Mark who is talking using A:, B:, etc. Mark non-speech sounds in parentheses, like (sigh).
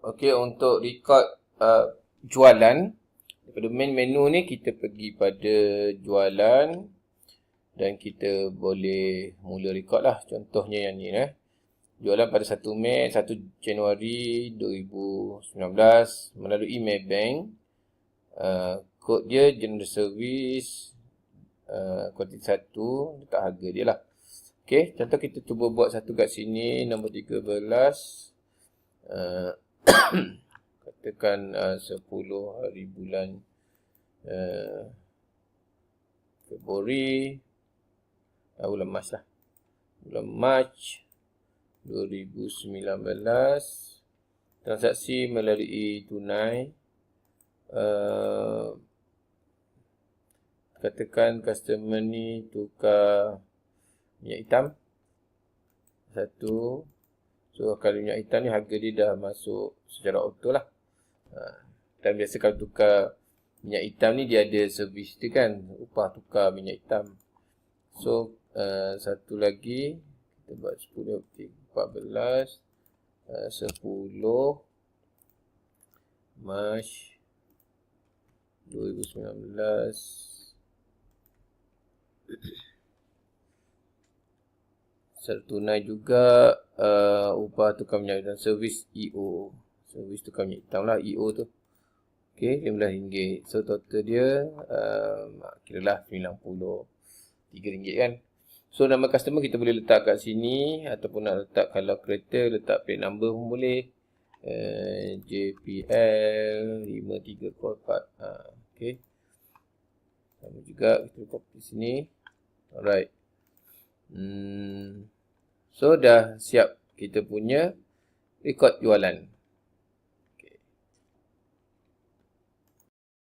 A: Okey, untuk record uh, jualan daripada main menu ni kita pergi pada jualan dan kita boleh mula record lah. Contohnya yang ni eh. Jualan pada 1 Mei, 1 Januari 2019 melalui Maybank. Uh, kod dia general service uh, satu letak harga dia lah. Okey, contoh kita cuba buat satu kat sini nombor 13 uh, katakan uh, 10 hari bulan uh, Februari uh, bulan Mac lah. Bulan Mac 2019 transaksi melalui tunai uh, katakan customer ni tukar minyak hitam. Satu so kalau minyak hitam ni harga dia dah masuk secara auto lah ha. dan biasa kalau tukar minyak hitam ni dia ada servis dia kan upah tukar minyak hitam so uh, satu lagi kita buat 10 14 uh, 10 Mac 2019 secara (coughs) tunai juga uh, upah tukar minyak dan servis EO. Servis tukar minyak hitam lah EO tu. Okey, RM15. So total dia um, kira lah RM93 kan. So nama customer kita boleh letak kat sini ataupun nak letak kalau kereta letak plate number pun boleh. Uh, JPL 5304. Uh, Okey. Sama juga kita copy sini. Alright. Hmm. So dah siap kita punya record jualan.